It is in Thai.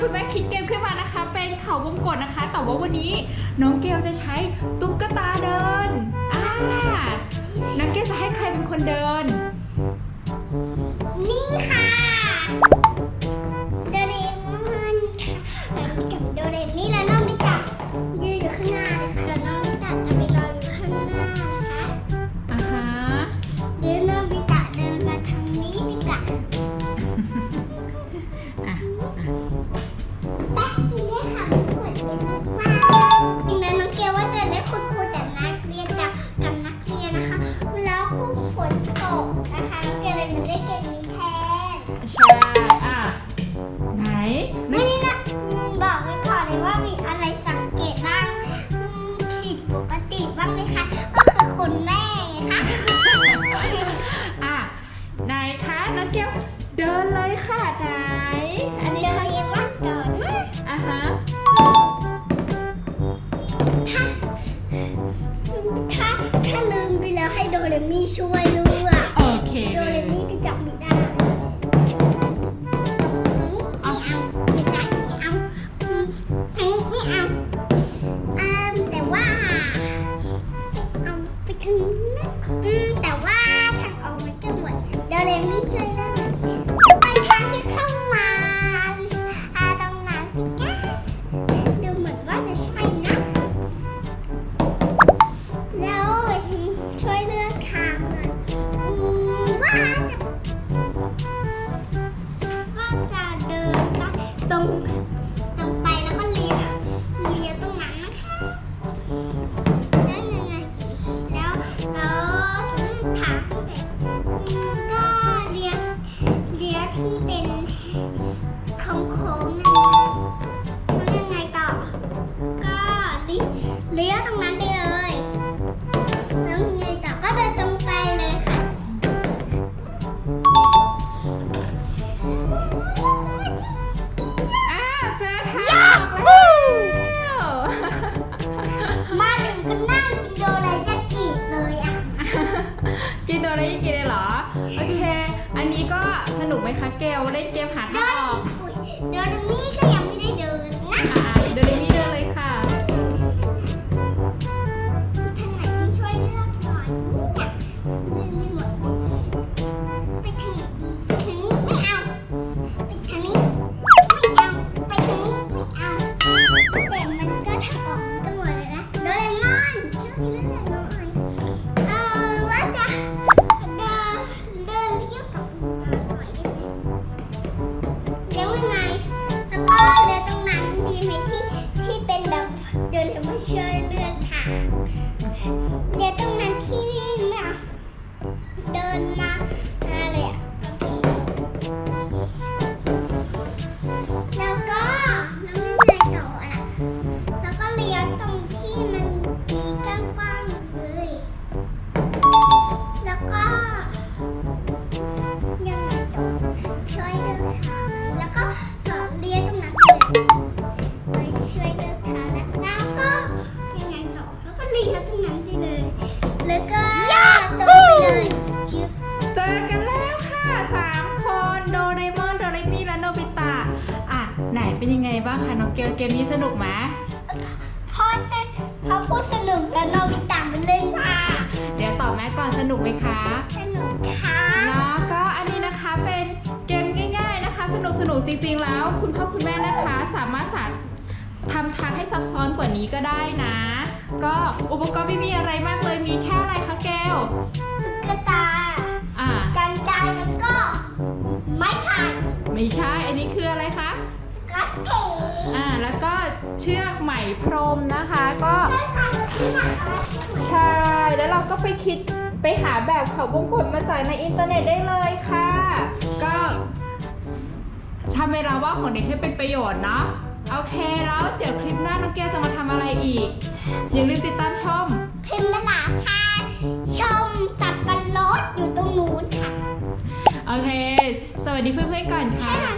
คุณแม่คิดเกมขึ้นมานะคะ เป็นเข่าวงกดนะคะ แต่ว่าวันนี้น้องเกลจะใช้ตุ๊กตาเดินอ่าน้องเกลจะให้ใครเป็นคนเดิน ช่วยเลือกโอเคโดเลเรยมี่ก็จับไม่ได้นี่ไม่เอาไม่ได้ไม่เอาอืมทางนี้ไม่เอาอืมแต่ว่าเอาไปทางนู้นนะอืมแต่ว่าทางออกมันก็เหมือนโดเรมี่ช่วย งตรงไปแล้วก็เลี้ยวเลี้ยวตรงนั้นนะคะแล้วยังไงแล้วแล้วเลือกทางที่ไหนก็เลี้ยวเลี้ยวที่เป็นโค้งๆนั่นแล้วยังไงต่อ ก็เลี้ยวเลี้ยวตรงนั้นไป นนี้ก็สนุกไหมคะเกลเล่นเกมหาเดิทางออกนอุ๊ยเดินนี่ก็ยังไม่ได้เดินนะ อ่าเดินเลยมีเดินางคะน้องเกลเกมนี้สนุกไหมพอจะพอพูดสนุกแล้วโนบิตะมันเล่นค่ะ เดี๋ยวตอบแม่ก่อนสนุกไหมคะ สนุกค่ะเนาะก็อันนี้นะคะเป็นเกมง่าย ๆนะคะ สนุกสนุกจริงๆแล้ว คุณพ่อคุณแม่นะคะ สามารถสาทำทางให้ซับซ้อนกว่านี้ก็ได้นะ ก็อุปกรณ์ไม่มีอะไรมากเลยมีแค่อะไรคะแก้วตุ๊กตาอ่ากันไกรแล้วก็ ไม้ไผ่ไม่ใช่อันนี้คืออะไรคะสกัตเทป อ่าแล้วก็เชือกไหมพรมนะคะก็ใช่ค่ะที่หนักอะไรใช่ แล้วเราก็ไปคิดไปหาแบบเขาวงกตมาจากในอินเทอร์เน็ตได้เลยค่ะ ก็ทำเวลาว่างของเด็กให้เป็นประโยชน์เนาะโอเคแล้วเดี๋ยวคลิปหน้าน้องแก้วจะมาทำอะไรอีก อย่าลืมติดตามชม พิมพ์นาพาชมสับปะรดอยู่ตรงนู้นค่ะ โอเค สวัสดีเพื่อนๆก่อนถ้าค่ะ